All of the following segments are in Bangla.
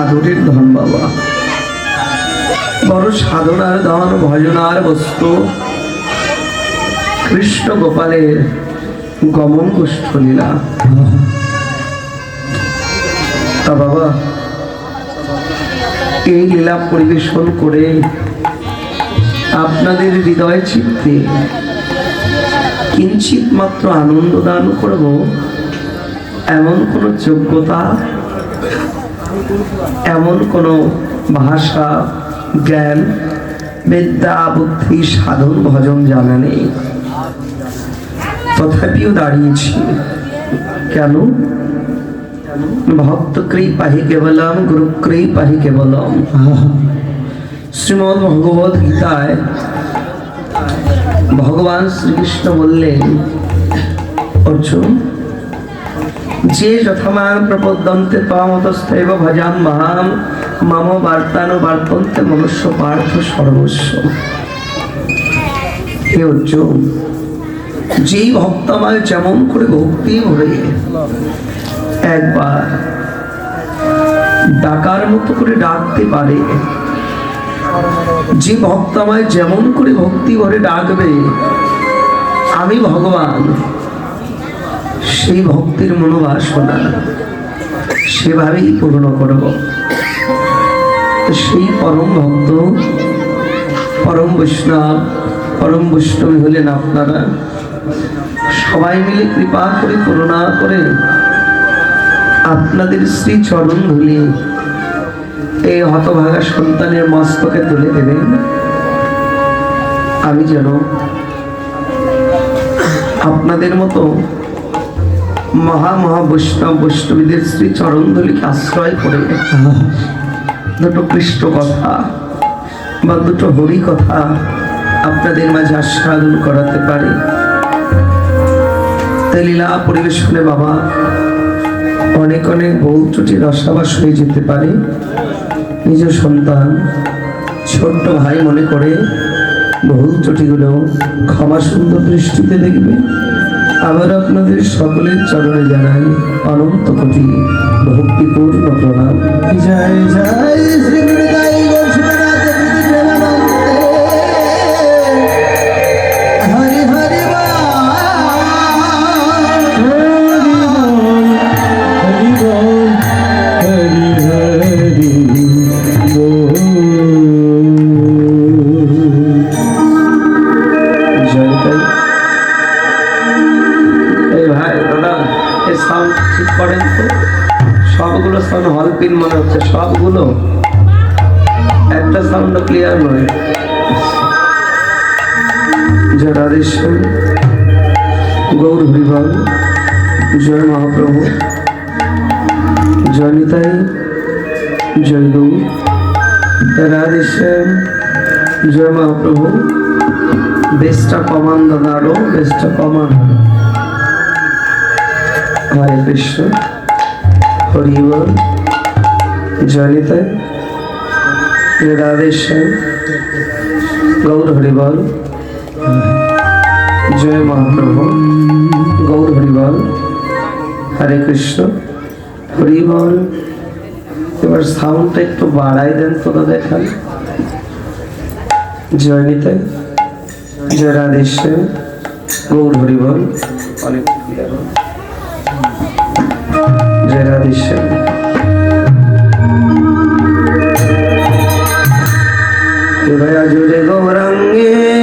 আদরের ধন বাবা। বড় সাধনার ধন ভজনার বস্তু। কৃষ্ণ গোপালের গমন গোষ্ঠ লীলা। তা বাবা, এই লীলা পরিবেশন করে আপনাদের হৃদয় চিত্তে কিঞ্চিত মাত্র আনন্দ দান করব, এমন কোনো যোগ্যতা এমন কোনো ভাষা, জ্ঞান, বিদ্যা, বুদ্ধি, সাধন, ভজন জানা নেই। তথাপিও দাঁড়িয়েছি। কেন? ভক্ত কৃপাহি কেবলম, গুরু কৃপাহি কেবলম। শ্রীমদ ভগবত গীতায় ভগবান শ্রীকৃষ্ণ বললেন, অর্জুন যে যথামান প্রপদ্যন্তে ত্বামতস্থৈব ভজাম মাম মম বার্তানো বার্তন্তে মনুষ্য পার্থ সর্বস্ব। হে অর্জুন, যেই ভক্তমায় যেমন করে ভক্তি ভরে, একবার ডাকার মতো করে ডাকতে পারে, যে ভক্ত আমায় যেমন করে ভক্তি ভরে ডাকবে, আমি ভগবান সেই ভক্তির মনোবাসনা সেভাবেই পূর্ণ করব। সেই পরম ভক্ত, পরম বৈষ্ণব, পরম বৈষ্ণবী হলেন আপনারা। সবাই মিলে কৃপা করে, করুণা করে আপনাদের শ্রী চরণ ধুলি এই হতভাগা সন্তানের মস্তকে তুলে দেবেন। আমি যেন আপনাদের মতো মহা মহা বৈষ্ণব বৈষ্ণবীদের শ্রী চরণধলিকে আশ্রয় করে দুটো কৃষ্ণ কথা বা দুটো হরি কথা আপনাদের মাঝে আস্বাদন করাতে পারে। লীলা পরিবেশনে বাবা অনেক অনেক বহু ত্রুটি রসাবাস হয়ে যেতে পারে। নিজ সন্তান, ছোট্ট ভাই মনে করে বহু ত্রুটিগুলো ক্ষমা সুন্দর দৃষ্টিতে দেখবে। আবার আপনাদের সকলের চরণে জানাই অনন্ত কোটি ভক্তিপূর্ণ প্রণাম। জয় জয় শ্রী জয় মহাপ্রভু। জয় নিতাই, জয় গৌর। রাধেশ্বর জয় মহাপ্রভু। বেশটা কমান দাদা আরও বেশটা কমান হরে। কৃষ্ণ, হরি বল। জয়নিতাই রাধেশ্যাম গৌর হরি বল। জয় মহাপ্রভু, গৌর হরি বল। হরে কৃষ্ণ। হরি বল। এবার সাউন্ডটা একটু বাড়াই দেন তো দাদা এখানে। জয় নিতাই। জয় রাধেশ্যাম গৌর হরি বল। অনেক। জয় রাধেশ্যাম হৃদয় জুড়ে গৌরাঙ্গে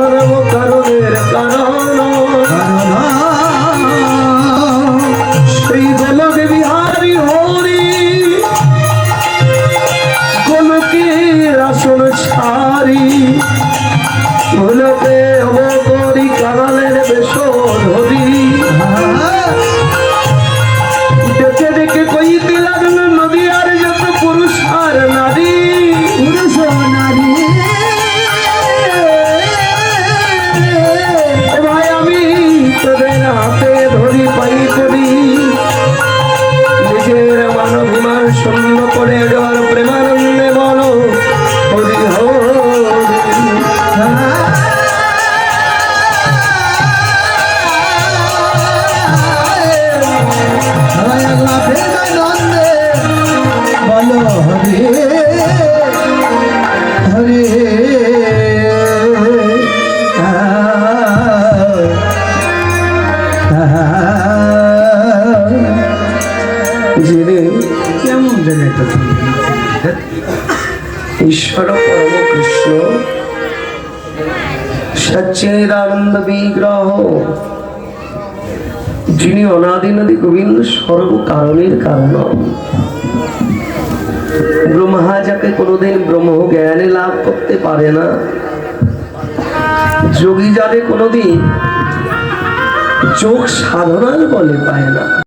সর্ব কারণের কারণ। কেমন যেন একটা ঈশ্বর পরম কৃষ্ণ সচ্চিদানন্দ বিগ্রহ, যিনি অনাদিনাদি গোবিন্দ সর্ব কারণের কারণ। ব্রহ্মা যাকে কোনোদিন ব্রহ্ম জ্ঞানে লাভ করতে পারে না, যোগী যাদের কোনোদিন যোগ সাধনার বলে পায় না।